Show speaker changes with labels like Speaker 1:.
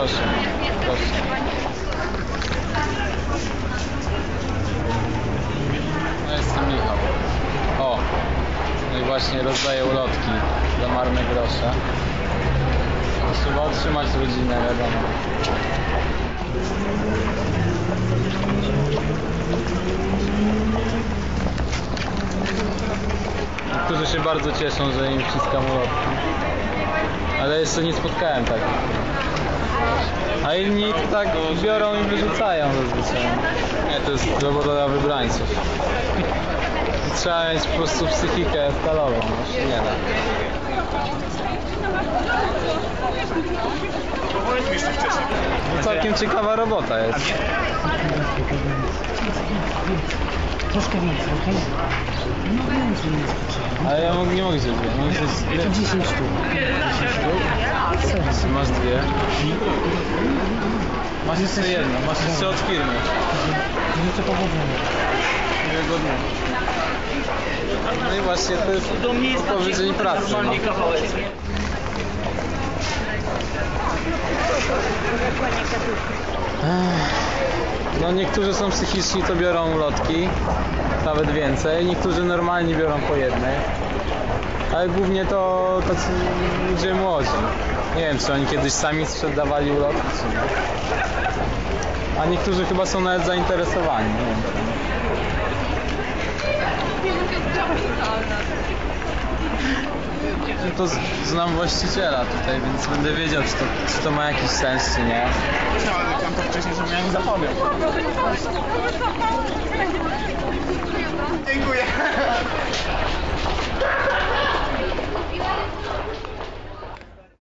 Speaker 1: Proszę. Proszę. No jest to Michał. O! No i właśnie rozdaje ulotki za marne grosze. Trzeba otrzymać rodzinę, wiadomo. Niektórzy się bardzo cieszą, że im wciskam ulotki. Ale jeszcze nie spotkałem takich. A inni to tak biorą i wyrzucają zazwyczaj. Nie, to jest robota dla wybrańców. Trzeba mieć po prostu psychikę stalową, no się nie da. No całkiem ciekawa robota jest.
Speaker 2: Troszkę więcej, okej? No więcej.
Speaker 1: Ale ja mogę, nie mogę wziąć dwie. Mogę wziąć
Speaker 2: To 10 sztuk. 10 sztuk? Co?
Speaker 1: Masz dwie. Masz jeszcze jedno, masz jeszcze od firmy.
Speaker 2: Życzę powodzenia.
Speaker 1: Miłego dnia. No i właśnie to jest powiedzenie pracy. No.
Speaker 3: Kawałek.
Speaker 1: Ech. No niektórzy są psychiczni, to biorą ulotki, nawet więcej. Niektórzy normalnie biorą po jednej. Ale głównie to tacy ludzie młodzi. Nie wiem, czy oni kiedyś sami sprzedawali ulotki, czy nie. A niektórzy chyba są nawet zainteresowani. Nie wiem. No to znam właściciela tutaj, więc będę wiedział, czy to, czy to ma jakiś sens, czy nie.
Speaker 3: No, ale tam to wcześniej, żebym ja nie zapomniał.